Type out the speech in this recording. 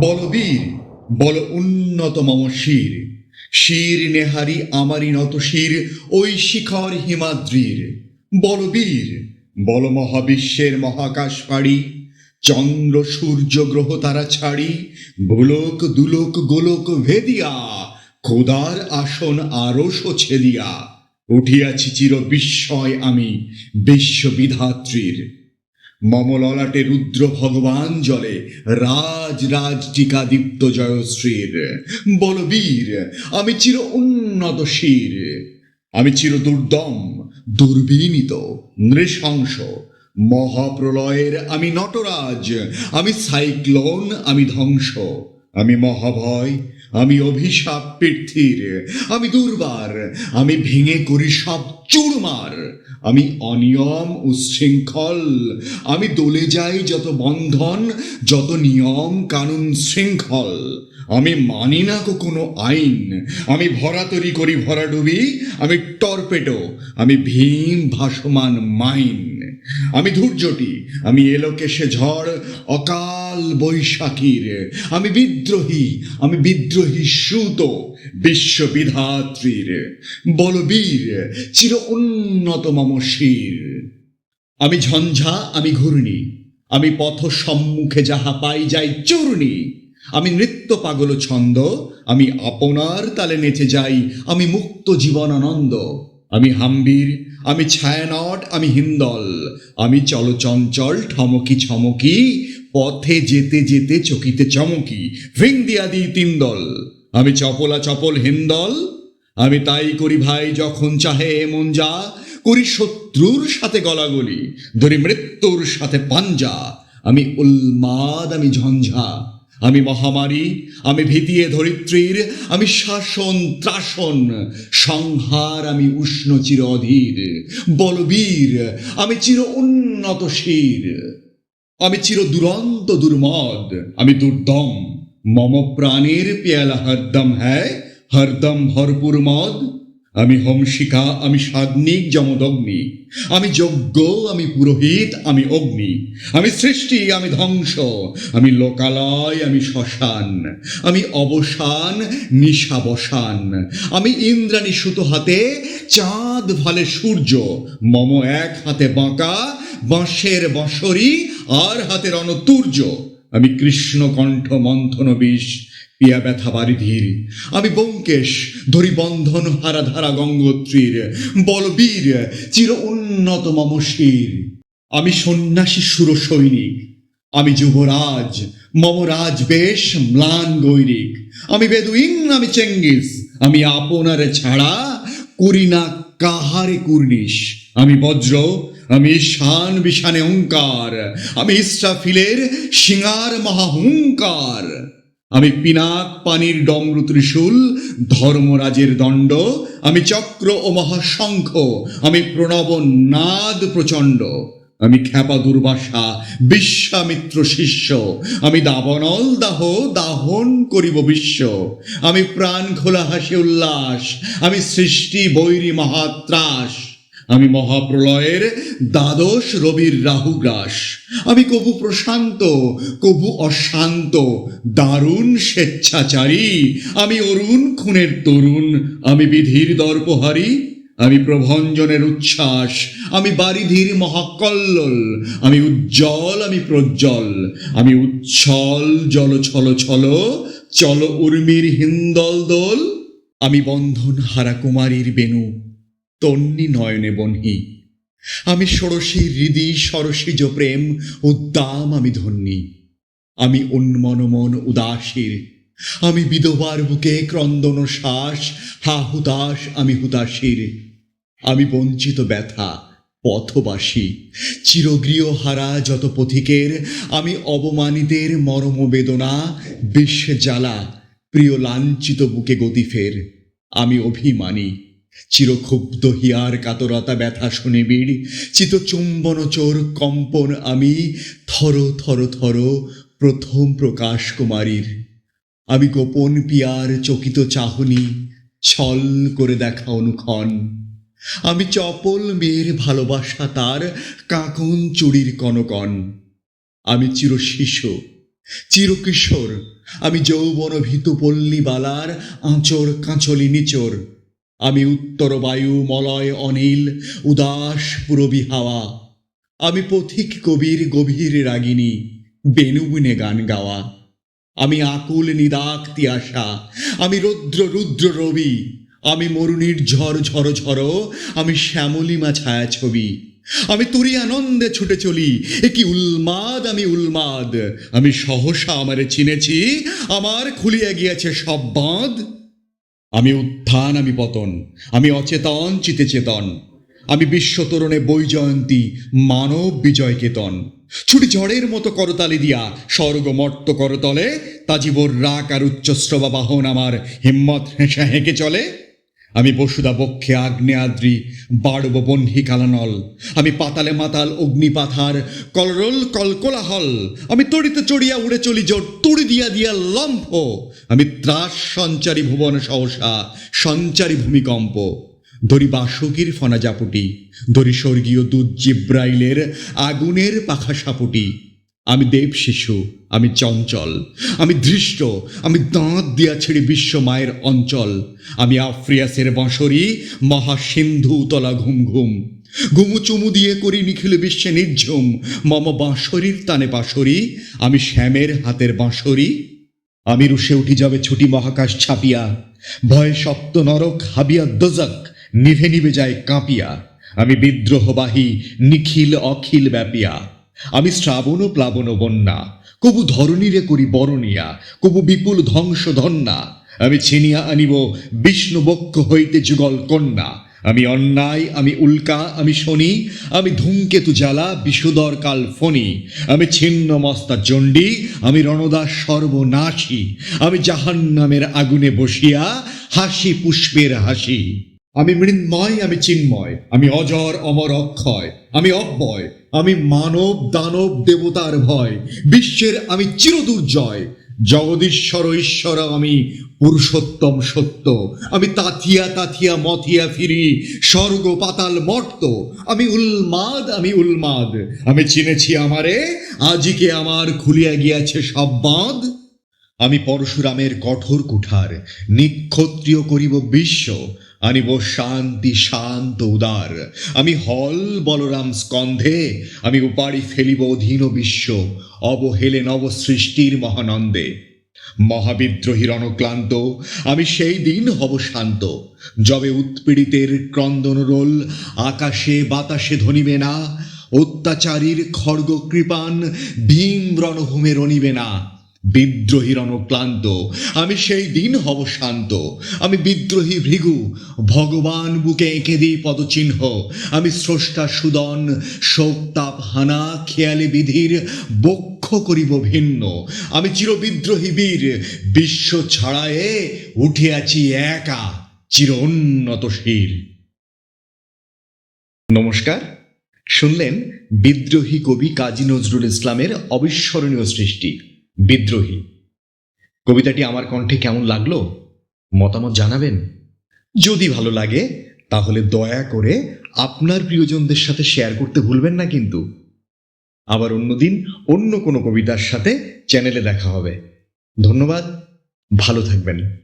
বলবীর, বল উন্নত মম শির। শির নেহারি আমারই নত শির, ওই শিখর হিমাদ্রির। বলবীর, বল মহাবিশ্বের মহাকাশ পাড়ি, চন্দ্র সূর্য গ্রহ তারা ছাড়ি, ভুলোক, দুলোক, গোলক ভেদিয়া, খোদার আসন আরও ছেদিয়া উঠিয়াছি চির বিস্ময় আমি বিশ্ববিধাত্রীর। মম ললাটে রুদ্র ভগবান জলে রাজ রাজ টিকা দীপ্ত জয়শ্রীর বলবীর আমি চির উন্নত শির। আমি চির দুর্দম, দুর্বিনীত, নৃশংস। মহাপ্রলয়ের আমি নটরাজ, আমি সাইক্লোন, আমি ধ্বংস। আমি মহাভয়, আমি অভিশাপ পৃথির আমি দুর্বার, আমি ভেঙে করি সব চুরমার, আমি অনিয়ম উচ্ছৃঙ্খল, আমি দলে যাই যত বন্ধন, যত নিয়ম কানুন শৃঙ্খল, আমি মানি না কোনো আইন, আমি ভরা তরি করি ভরা ডুবি, আমি টর্পেডো, আমি ভীম ভাসমান মাইন, আমি ধৈর্যটি আমি এলোকেশে ঝড়, অকাল বৈশাখীর। আমি বিদ্রোহী আমি বিদ্রোহী সুত বিশ্ববিধাত্রীর। বলবীর, চির উন্নত মম আমি ঝঞ্ঝা, আমি ঘূর্ণি, আমি পথ সম্মুখে যাহা পাই যাই চূর্ণি। আমি নৃত্য পাগল ছন্দ, আমি আপনার তালে নেচে যাই, আমি মুক্ত জীবন আনন্দ। আমি হাম্বির, আমি ছায়ানট, আমি হিন্দল। আমি চলচঞ্চল, ঠমকি ছমকি পথে যেতে যেতে চকিতে চমকি। ভিং দিয়া দিই তিন দল। আমি চপলা চপল হিন্দল আমি তাই করি ভাই যখন চাহে এমন যা। করি শত্রুর সাথে গলাগলি, ধরি মৃত্যুর সাথে পাঞ্জা। আমি উন্মাদ আমি ঝঞ্ঝা। আমি মহামারী, আমি ভীতিয়ে ধরিত্রীর। আমি শাসন, ত্রাসন, সংহার, আমি উষ্ণ চির অধীর। বলবীর, আমি চির উন্নত শির। আমি চির দুরন্ত দুর্মদ, আমি দুর্দম। মম প্রাণের পেয়ালা হরদম হ্যায়, হরদম ভরপুর মদ। আমি হংসিকা, আমি সাগ্নিক, যমদগ্নি। আমি যজ্ঞ, আমি পুরোহিত, আমি অগ্নি। আমি সৃষ্টি, আমি ধ্বংস। আমি লোকালয়, আমি শ্মশান। আমি অবসান, নিশাবসান। আমি ইন্দ্রাণী সুতো হাতে চাঁদ ভালে সূর্য। মম এক হাতে বাঁকা বাঁশের বাঁশরি আর হাতের অনতুর্য আমি কৃষ্ণ কণ্ঠ মন্থন বিষ, পিয়া ব্যথা বারিধির। আমি বঙ্কেশ ধরি বন্ধন হারা ধারা গঙ্গোত্রীর, বলবীর, চির উন্নত মম শির আমি সন্ন্যাসী সুর সৈনিক আমি যুবরাজ মমরাজ বেশ ম্লান গৈরিক। আমি বেদুইন, আমি চেঙ্গিস। আমি আপনারে ছাড়া করি না কাহারে কুর্নিশ। আমি বজ্র, আমি শান বিশানে ওঙ্কার আমি ইসরাফিলের সিঙার মহাহুঙ্কার। আমি পিনাক পানির ডমরু ত্রিশূল, ধর্মরাজের দণ্ড, আমি চক্র ও মহাশঙ্খ, আমি প্রণব নাদ প্রচণ্ড। আমি খ্যাপা দুর্বাসা, বিশ্বামিত্র শিষ্য, আমি দাবনল দাহ, দাহন করিব বিশ্ব। আমি প্রাণ খোলা হাসি উল্লাস, আমি সৃষ্টি বৈরী মহাত্রাস। আমি মহাপ্রলয়ের দ্বাদশ রবির রাহু রাহুগ্রাস। আমি কবু প্রশান্ত, কবু অশান্ত, দারুণ স্বেচ্ছাচারী। আমি অরুণ খুনের তরুণ, আমি বিধির দর্পহারী। আমি প্রভঞ্জনের উচ্ছ্বাস, আমি বারিধির মহাকল্লোল। আমি উজ্জ্বল, আমি প্রজ্জ্বল। আমি উচ্ছল, জল ছল ছল, চল উর্মির হিন্দল দোল। আমি বন্ধন হারা কুমারীর বেনু তন্নি নয়নে বনহি। আমি ষোড়শী হৃদি, সরসিজ প্রেম উদ্দাম আমি ধন্যী। আমি উন্মনমন উদাসীর। আমি বিধবার বুকে ক্রন্দন শ্বাস, হা হুতাশ আমি হুতাশীর। আমি বঞ্চিত ব্যথা, পথবাসী। চিরগৃহ হারা যত পথিকের, আমি অবমানিতের মরম বেদনা বিশ্বে জ্বালা, প্রিয় লাঞ্ছিত বুকে গতি ফের। আমি অভিমানী। চিরক্ষুব্ধ হিয়ার কাতরতা ব্যথা শুনিবিড় চিত চুম্বন চোর কম্পন আমি, থর থর থর প্রথম প্রকাশ কুমারীর। আমি গোপন পিয়ার চকিত চাহনি, ছল করে দেখা অনুক্ষণ। আমি চপল মেয়ের ভালোবাসা তার কাঁকন চুরির কনকন। আমি চির শিশু চিরকিশোর আমি যৌবন ভীতু পল্লী বালার আঁচর কাঁচলি নিচর আমি উত্তর বায়ু মলয় অনিল, উদাস পুরবী হাওয়া। আমি পথিক কবির গভীর রাগিনী বেনুগুনে গান গাওয়া। আমি আকুল নিদাক তিয়াসা আমি রৌদ্র রুদ্র রবি। আমি মরুণীর ঝড় ঝড় ঝড়, আমি শ্যামলিমা ছায়া ছবি। আমি তুরি আনন্দে ছুটে চলি, এ কি উন্মাদ আমি উন্মাদ আমি সহসা আমারে চিনেছি, আমার খুলিয়া গিয়াছে সব বাঁধ। আমি উত্থান, আমি পতন, আমি অচেতন, চিতে চেতন, আমি বিশ্বতরণে বৈজয়ন্তী মানব বিজয় কেতন। ছুটি ঝড়ের মতো করতালি দিয়া স্বর্গমর্ত করতলে তাজিবর রাক আর উচ্চস্রবা বাহন আমার হিম্মত হেঁসে হেঁকে চলে। আমি বসুদা বক্ষে আগ্নেয়াদ্রি, বাড়ব বহ্নি কালানল। আমি পাতালে মাতাল অগ্নিপাথার, কলরল কলকোলাহল। আমি তড়িতে চড়িয়া উড়ে চলি জোর তুড়ি দিয়া দিয়া লম্ফ। আমি ত্রাস সঞ্চারী ভুবন সহসা, সঞ্চারী ভূমিকম্প। ধরি বাসুকির ফনা জাপুটি, ধরি স্বর্গীয় দুধ জিব্রাইলের আগুনের পাখা সাপুটি। আমি দেব শিশু, আমি চঞ্চল, আমি ধৃষ্ট, আমি দাঁত দিয়া ছেড়ে বিশ্ব মায়ের অঞ্চল। আমি আফ্রিয়াসের বাঁশরি, মহাসিন্ধু তলা ঘুম ঘুম ঘুমু চুমু দিয়ে করি নিখিল বিশ্বে নির্ঝুম। মম বাঁশরির তানে বাঁশরি, আমি শ্যামের হাতের বাঁশরি। আমি রুশে উঠি যাবে ছুটি মহাকাশ ছাপিয়া। ভয়ে সপ্ত নরক হাবিয়া দোজক, নিভে নিভে যায় কাঁপিয়া। আমি বিদ্রোহবাহী, নিখিল অখিল ব্যাপিয়া। আমি শ্রাবণ ও প্লাবন বন্যা, কবু ধরণীরে করি বরণিয়া, কবু বিপুল ধ্বংস ধন্যা। আমি ছিনিয়া আনিব বিষ্ণু বক্ষ হইতে যুগল কন্যা। আমি অন্যায়, আমি উল্কা, আমি শনি, আমি ধূমকেতু জ্বালা বিষুদর কাল ফণি। আমি ছিন্ন মস্তা চণ্ডী, আমি রণদাস সর্বনাশী। আমি জাহান্নামের আগুনে বসিয়া হাসি পুষ্পের হাসি। আমি মৃন্ময়, আমি চিন্ময়, আমি অজর, অমর, অক্ষয়, আমি অব্যয়, আমি মানব, দানব, দেবতার ভয়, বিশ্বের আমি চিরদুর্জয়, জগদীশ্বর, ঈশ্বর, আমি পুরুষোত্তম সত্য, আমি তাথিয়া তাথিয়া, মথিয়া ফিরি, স্বর্গ, পাতাল, মর্ত, আমি উন্মাদ আমি উন্মাদ আমি চিনেছি আমারে আজিকে আমার খুলিয়া গিয়াছে সব বাঁধ। আমি পরশুরামের কঠোর কুঠার, নিক্ষত্রিয় করিব বিশ্ব আনিব শান্তি, শান্ত, উদার। আমি হল বলরাম স্কন্ধে, আমি উপাড়ি ফেলিব অধীন বিশ্ব, অবহেলে নব সৃষ্টির মহানন্দে। মহাবিদ্রোহী রণক্লান্ত, আমি সেই দিন হব শান্ত। যবে উৎপীড়িতের ক্রন্দন রোল, আকাশে বাতাসে ধনিবে না, অত্যাচারীর খড়গ কৃপান, ভীম রণভূমে রণিবে না। বিদ্রোহী রণক্লান্ত আমি সেই দিন হব শান্ত। আমি বিদ্রোহী ভৃগু, ভগবান বুকে এঁকে দিই পদচিহ্ন। আমি স্রষ্টা সুদন, শোকতাপ হানা, খেয়ালি বিধির বক্ষ করিব ভিন্ন। আমি চিরবিদ্রোহী বীর, বিশ্ব ছাড়ায়ে উঠে আছি একা, চির উন্নত শির নমস্কার। শুনলেন বিদ্রোহী কবি কাজী নজরুল ইসলামের অবিস্মরণীয় সৃষ্টি। বিদ্রোহী। কবিতাটি আমার কণ্ঠে কেমন লাগল? মতামত জানাবেন? যদি ভালো লাগে, তাহলে দয়া করে আপনার প্রিয়জনদের সাথে শেয়ার করতে ভুলবেন না কিন্তু। আবার অন্যদিন অন্য কোনো কবিতার সাথে চ্যানেলে দেখা হবে। ধন্যবাদ, ভালো থাকবেন।